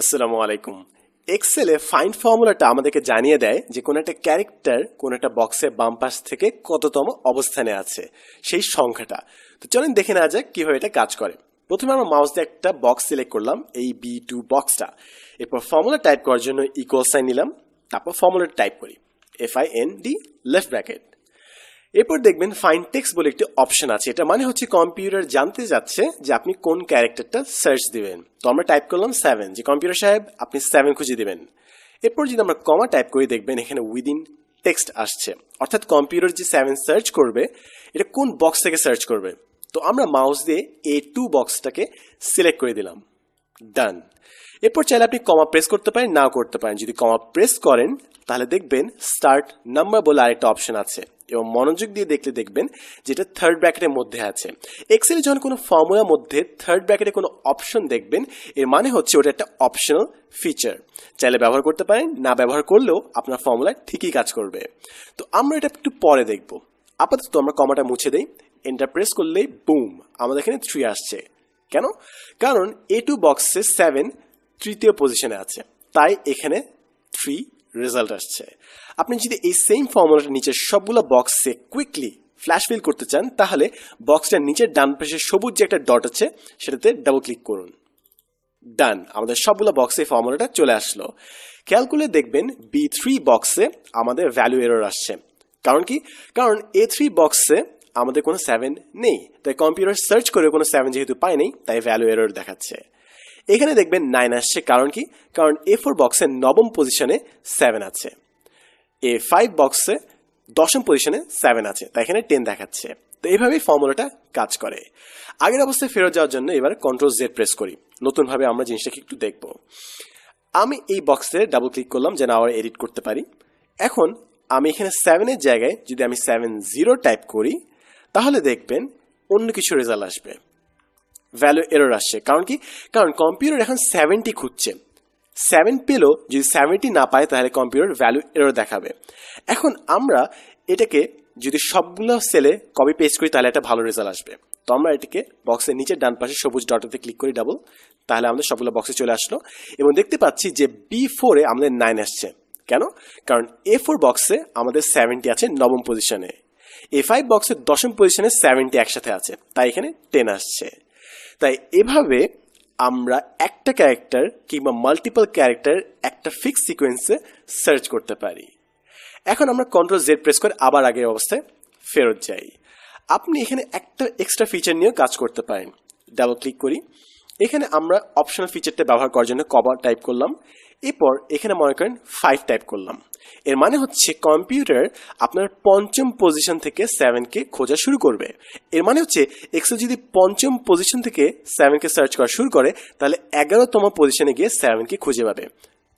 আসসালামু আলাইকুম। এক্সেলে ফাইন্ড ফর্মুলাটা আমাদেরকে জানিয়ে দেয় যে কোন একটা ক্যারেক্টার কোন একটা বক্সের বাম পাশ থেকে কততম অবস্থানে আছে, সেই সংখ্যাটা। তো চলেন দেখে নেওয়া যাক কীভাবে এটা কাজ করে। প্রথমে আমরা মাউস দিয়ে একটা বক্স সিলেক্ট করলাম, এই বি টু বক্সটা এরপর ফর্মুলা টাইপ করার জন্য ইকুয়াল সাইন নিলাম, তারপর ফর্মুলা টাইপ করি F I N D left bracket এরপর দেখবেন ফাইন টেক্সট বলে একটি অপশন আছে। এটা মানে হচ্ছে কম্পিউটার জানতে যাচ্ছে যে আপনি কোন ক্যারেক্টারটা সার্চ দিবেন। তো আমরা টাইপ করলাম সেভেন যে কম্পিউটার সাহেব, আপনি সেভেন খুঁজে দিবেন। এরপর যদি আমরা কমা টাইপ করে, দেখবেন এখানে উইদিন টেক্সট আসছে। অর্থাৎ কম্পিউটার যে সেভেন সার্চ করবে, এটা কোন বক্স থেকে সার্চ করবে? তো আমরা মাউস দিয়ে এ টু বক্সটাকে সিলেক্ট করে দিলাম। ডান এরপর চাইলে আপনি কমা প্রেস করতে পারেন, নাও করতে পারেন। যদি কমা প্রেস করেন, তাহলে দেখবেন স্টার্ট নাম্বার বলে আরেকটা অপশন আছে। এবং মনোযোগ দিয়ে দেখলে দেখবেন যেটা থার্ড ব্র্যাকেটের মধ্যে আছে। এক্সেলে যখন কোনো ফর্মুলার মধ্যে থার্ড ব্র্যাকেটে কোনো অপশন দেখবেন, এর মানে হচ্ছে ওটা একটা অপশনাল ফিচার চাইলে ব্যবহার করতে পারেন, না ব্যবহার করলেও আপনার ফর্মুলা ঠিকই কাজ করবে। তো আমরা এটা একটু পরে দেখব। আপাতত আমরা কমাটা মুছে দেই এন্টার প্রেস করলেই বুম আমাদের এখানে থ্রি আসছে। কেন? কারণ এ টু বক্সে সেভেন তৃতীয় পজিশনে আছে। তাই এখানে থ্রি রেজাল্ট আসছে। আপনি যদি এই সেম ফর্মুলাটা নিচের সবগুলো বক্সে কুইকলি ফ্ল্যাশ ফিল করতে চান, তাহলে বক্সটার নিচের ডান পাশে সবুজ যে একটা ডট আছে, সেটাতে ডাবল ক্লিক করুন। ডান আমাদের সবগুলো বক্সে ফর্মুলাটা চলে আসলো। খেয়াল করলে দেখবেন বি থ্রি বক্সে আমাদের ভ্যালু এরর আসছে। কারণ কি? কারণ এ থ্রি বক্সে আমাদের কোনো সেভেন নেই। তাই কম্পিউটার সার্চ করে কোনো সেভেন যেহেতু পায় নেই, তাই ভ্যালু এরর দেখাচ্ছে। এখানে দেখবেন নাইন আসছে, কারণ কি? কারণ এ ফোর বক্সের নবম পজিশনে সেভেন আছে। এ ফাইভ বক্সে দশম পজিশনে সেভেন আছে। তাই এখানে টেন দেখাচ্ছে। তো এইভাবেই ফর্মুলাটা কাজ করে। আগের অবস্থায় ফেরত যাওয়ার জন্য এবার কন্ট্রোল জেড প্রেস করি। নতুনভাবে আমরা জিনিসটাকে একটু দেখব। আমি এই বক্সে ডাবল ক্লিক করলাম যেন আবার এডিট করতে পারি। এখন আমি এখানে সেভেনের জায়গায় যদি আমি সেভেন জিরো টাইপ করি তাহলে দেখবেন অন্য কিছু রেজাল্ট আসবে। ভ্যালু এরর আসছে। কারণ কি? কারণ কম্পিউটার এখন সেভেন্টি খুঁজছে। সেভেন পেলেও যদি সেভেন্টি না পায়, তাহলে কম্পিউটার ভ্যালু এরর দেখাবে। এখন আমরা এটাকে যদি সবগুলো সেলে কপি পেস্ট করি, তাহলে একটা ভালো রেজাল্ট আসবে। তো আমরা এটাকে বক্সের নিচের ডান পাশে সবুজ ডটাতে ক্লিক করি ডাবল তাহলে আমাদের সবগুলো বক্সে চলে আসলো। এবং দেখতে পাচ্ছি যে বি ফোরে আমাদের নাইন আসছে। কেন? কারণ এ ফোর বক্সে আমাদের সেভেন্টি আছে নবম পজিশনে এ ফাইভ বক্সের দশম পজিশনে সেভেন্টি একসাথে আছে, তাই এখানে টেন আসছে। তাই এভাবে আমরা একটা ক্যারেক্টার কিংবা মাল্টিপল ক্যারেক্টার একটা ফিক্স সিকোয়েন্সে সার্চ করতে পারি। এখন আমরা কন্ট্রোল জেড প্রেস করে আবার আগের অবস্থায় ফেরত যাই। আপনি এখানে একটা এক্সট্রা ফিচার নিয়েও কাজ করতে পারেন। ডাবল ক্লিক করি। এখানে আমরা অপশনাল ফিচারটা ব্যবহার করার জন্য কভার টাইপ করলাম। এরপর এখানে মনে করেন ফাইভ টাইপ করলাম। এর মানে হচ্ছে কম্পিউটার আপনার পঞ্চম পজিশন থেকে সেভেনকে খোঁজা শুরু করবে। এর মানে হচ্ছে এক্সেল যদি পঞ্চম পজিশন থেকে সেভেনকে সার্চ করা শুরু করে, তাহলে এগারোতম পজিশনে গিয়ে সেভেনকে খুঁজে পাবে।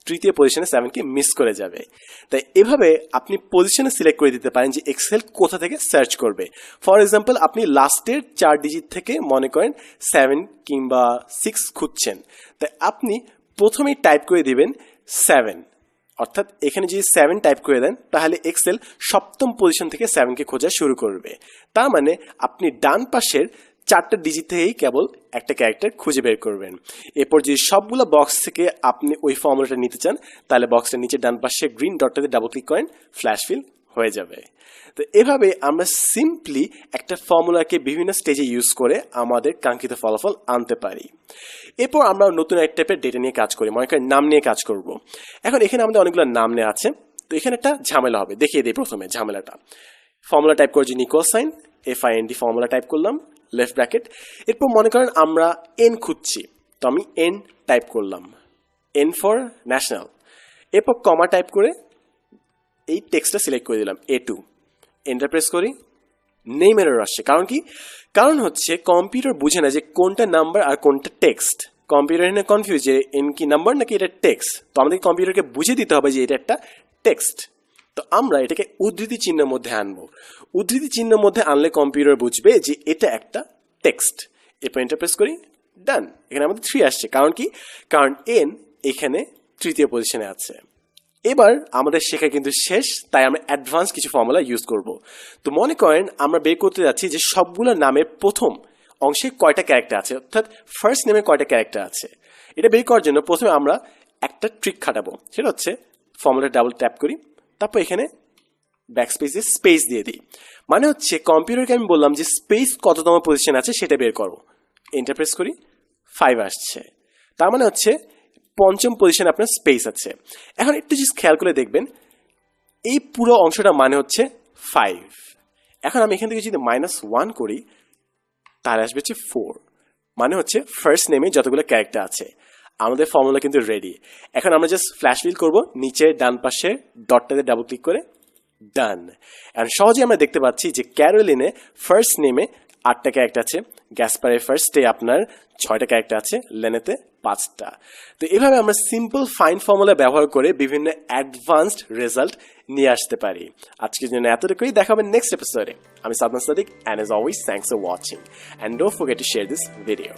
তৃতীয় পজিশনে সেভেনকে মিস করে যাবে। তাই এভাবে আপনি পজিশনে সিলেক্ট করে দিতে পারেন যে এক্সেল কোথা থেকে সার্চ করবে। ফর এক্সাম্পল আপনি লাস্টের চার ডিজিট থেকে মনে করেন সেভেন কিংবা সিক্স খুঁজছেন। তাই আপনি প্রথমেই টাইপ করে দিবেন সেভেন অর্থাৎ এখানে যদি সেভেন টাইপ করে দেন, তাহলে এক্সেল সপ্তম পজিশন থেকে সেভেনকে খোঁজা শুরু করবে। তার মানে আপনি ডান পাশের চারটা ডিজিট থেকেই কেবল একটা ক্যারেক্টার খুঁজে বের করবেন। এরপর যদি সবগুলো বক্স থেকে আপনি ওই ফর্মুলাটা নিতে চান, তাহলে বক্সের নিচে ডান পাশে গ্রিন ডটটাতে ডাবল ক্লিক করেন ফ্ল্যাশ ফিল হয়ে যাবে। তো এভাবে আমরা সিম্পলি একটা ফর্মুলাকে বিভিন্ন স্টেজে ইউজ করে আমাদের কাঙ্ক্ষিত ফলাফল আনতে পারি। এরপর আমরা নতুন এক টাইপের ডেটা নিয়ে কাজ করি, মনে করেন নাম নিয়ে কাজ করব। এখন এখানে আমাদের অনেকগুলো নাম নেওয়া আছে। তো এখানে একটা ঝামেলা হবে, দেখিয়ে দিই প্রথমে ঝামেলাটা। ফর্মুলা টাইপ করছি Nicco sign F I N D formula type করলাম লেফট ব্র্যাকেট এরপর মনে করেন আমরা এন খুঁজছি, তো আমি এন টাইপ করলাম। এন ফর ন্যাশনাল এরপর কমা টাইপ করে এই টেক্সটটা সিলেক্ট করে দিলাম এ টু এন্টার প্রেস করি। নেম এরর আসছে। কারণ কি? কারণ হচ্ছে কম্পিউটার বুঝে না যে কোনটা নাম্বার আর কোনটা টেক্সট কম্পিউটার এখানে কনফিউজ যে এন কি নাম্বার নাকি এটা টেক্সট তো আমাদের কম্পিউটারকে বুঝে দিতে হবে যে এটা একটা টেক্সট তো আমরা এটাকে উদ্ধৃতি চিহ্নের মধ্যে আনব। উদ্ধৃতি চিহ্নের মধ্যে আনলে কম্পিউটার বুঝবে যে এটা একটা টেক্সট এরপর এন্টার প্রেস করি। ডান এখানে আমাদের থ্রি আসছে। কারণ কি? কারণ এন এখানে তৃতীয় পজিশনে আছে। এবার আমাদের শেখা কিন্তু শেষ, তাই আমরা অ্যাডভান্স কিছু ফর্মুলা ইউজ করব। তো মনে করেন আমরা বের করতে যাচ্ছি যে সবগুলো নামের প্রথম অংশে কয়টা ক্যারেক্টার আছে, অর্থাৎ ফার্স্ট নেমে কয়টা ক্যারেক্টার আছে। এটা বের করার জন্য প্রথমে আমরা একটা ট্রিক খাটাবো, সেটা হচ্ছে ফর্মুলা ডাবল ট্যাপ করি, তারপর এখানে ব্যাকস্পেসে স্পেস দিয়ে দিই। মানে হচ্ছে কম্পিউটারকে আমি বললাম যে স্পেস কততম পজিশন আছে সেটা বের করো ইন্টারপ্রেস করি ফাইভ আসছে। তার মানে হচ্ছে পঞ্চম পজিশনে আপনার স্পেস আছে। এখন একটু জিনিস খেয়াল করে দেখবেন, এই পুরো অংশটা মানে হচ্ছে ফাইভ এখন আমি এখান থেকে যদি মাইনাস ওয়ান করি, তাহলে আসবে হচ্ছে ফোর মানে হচ্ছে ফার্স্ট নেমে যতগুলো ক্যারেক্টার আছে, আমাদের ফর্মুলা কিন্তু রেডি এখন আমরা জাস্ট ফ্ল্যাশ ফিল করব, নিচে ডান পাশে ডটটাতে ডাবল ক্লিক করে ডান এখন সহজে আমরা দেখতে পাচ্ছি যে ক্যারোলিনে ফার্স্ট নেমে আটটা ক্যারেক্টার আছে। গ্যাসপারে ফার্স্টে আপনার ছয়টা ক্যারেক্টার আছে লেনেতে পাঁচটা। তো এভাবে আমরা সিম্পল ফাইন ফর্মুলা ব্যবহার করে বিভিন্ন অ্যাডভান্সড রেজাল্ট নিয়ে আসতে পারি। আজকের জন্য এতটুকুই। দেখা হবে নেক্সট এপিসোডে আমি Sadman Sadik and as always thanks for watching and don't forget to share this video